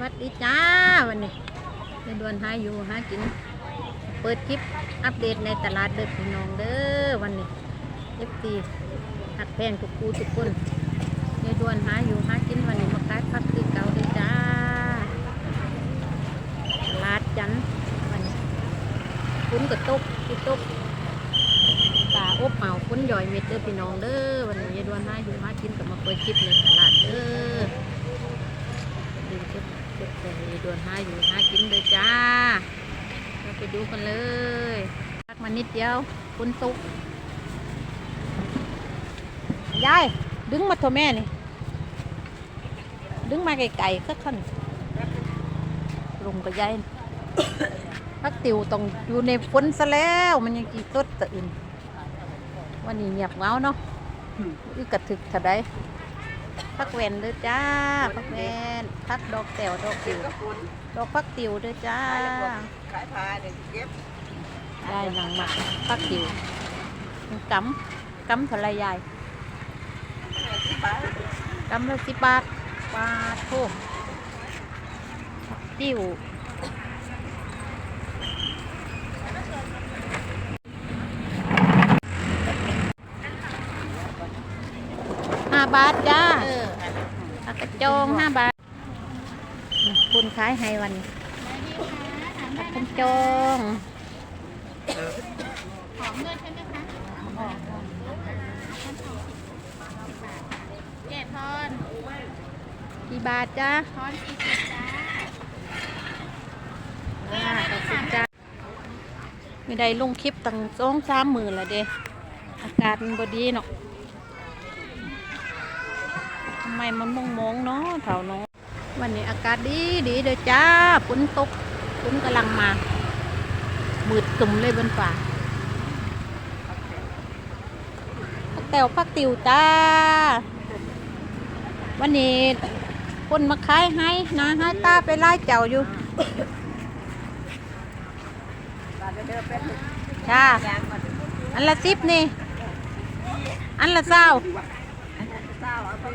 วัสดีจ้าวันนี้ในดวนหาอยู่หากิน เปิดคลิปอัปเดตในตลาดเด้อพี่น้องเด้อวันนี้เอฟซีหักแพงทุกคูทุกคนในดวนหาอยู่หากินวันนี้มาขายผักคือเก่าเด้อจ้าตลาดจันวันนี้คุณกับตุกที่ตุกปลาอบเมาคุณย่อยเม็ดเด้อพี่น้องเด้อวันนี้ยายดวนหาอยู่หากินกับมาเปิดคลิปในตลาดเด้อ แต่ดวนหาอยู่ห้ากินเลยจ้า เราไปดูกันเลยพักมานิดเดียวฝนตกยายดึงมาโทแม่นี่ ดึงมาไกลๆสักคนลงกับยายพักติวต้องอยู่ในฝนซะแล้ว มันยังกี่ต้นตะอื่นวันนี้เงียบเงาเนาะอีกกระถึกเท่าใด พักแวนเด้อจ้าพักแวนพักดอกแต้วดอกติวดอกพักติวเด้อจ้าขายพาเดี๋ยวเก็บได้นางหมักพักติวกำกำเท่าไรยายที่บ้านกำละสิบบาทบาทโทพักติว บาทจ้าเออผักกระจงห้าบาท คุณขายให้วันนี้ผักกระจงหอมด้วยใช่ไหมคะแกะทอนกี่บาทจ้าทอนสี่สิบจ้าอ่าขอบคุณจ้าไม่ได้ลงคลิปตั้งสองสามหมื่นละเด้อากาศมันบดีเนาะ ทำไมมันมองมงๆเนาะเถาเนาะวันนี้อากาศดีดีเด้อจ้าฝนตกฝนกำลังมา มืดกลุ่มเลยบนฝ่าพักแตวพักติวจ้า วันนี้คนมาขายให้นะให้ตาไปไล่เจ้าอยู่าวิวจ้าอนอันละสิบนี่ อันละเศร้า เศร้าเอาไป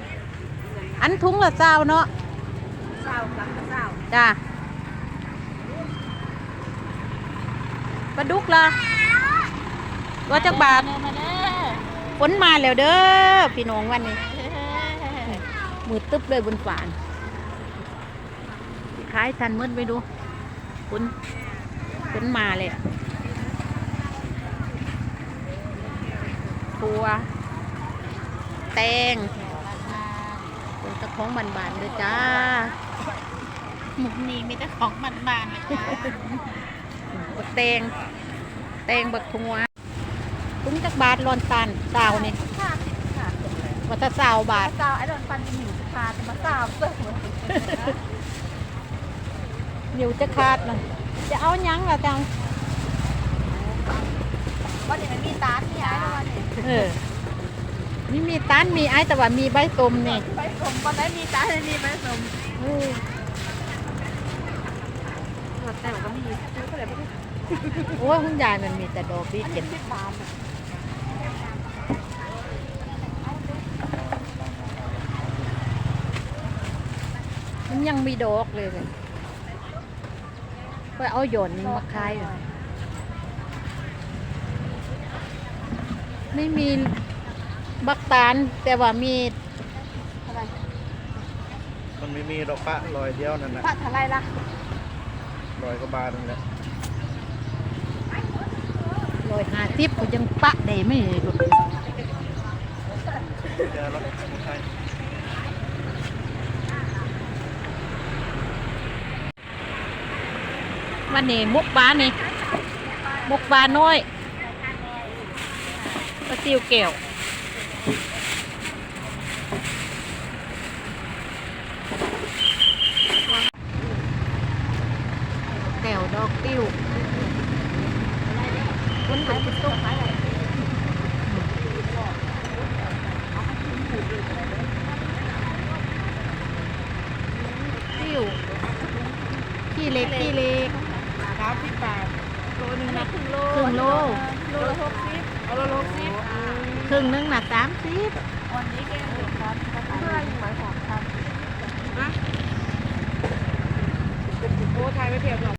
อันถุงละเศร้าเนาะเศร้ากับเศร้าจ้าปลาดุกละตัวจักบาทเดินมาเด้อฝนมาแล้วเด้อพี่น้องวันนี้มือตึ๊บเลยบนฝานขายทันมืดไปดูฝนฝนมาเลยอะถั่วแตงเป็น ตะของบานๆเลยจ้า หมุกนี้มีแต่ของมันบานๆเลยจ้าบักแตง แตงบักถั่วตุ้งจักบาทรอนตันสาวนี่ค่ะค่ะวัตสาวบาทเจ้าไอ้โดนปันเป็นหมิวจะพาจะมาสาวเสื้อหัวนิ้วจะขาดนะจะเอาหยังล่ะจังวันนี้มันมีตาร์ทที่ไอ้ด้วยวันนี้เออ นี่มีตันมีไอ้แต่ว่ามีใบตมนี่ไปสมวันไหนมีตาร์ทมีไปสมเออแต่ก็มีซื้อไปเลยไม่ได้โอ้ยคุณยายมันมีแต่ดอกดีเจ็ดสิบบาทมันยังมีดอกเลยเลยไปเอาหย่อนมาขายเลยไม่มี บักตาลแต่ว่ามีอะไรมันไม่มีดอกปะลอยเดียวนั่นนะพระเท่าไรล่ะลอยกว่าบาทนั่นแหละลอยหาทิพก็ยังปะได้ไม่หลุดเจอรถใช่วันนี้มุกปลานี่มุกปลาน้อยปลาติวแก้ว แก้วดอกติ้วคุณเป็นตุ๊กติ้วขี้เล็กขี้เล็กสามสิบบาทโลนึงนะครึ่งโลครึ่งโลโลละหกสิบ เอาละลงค่ะครึ่งนึงหนักสาสวันนี้แกงเหลืองครับเพื่ออยู่หมายของครับฮะโอ้ทายไม่เพียบหรอก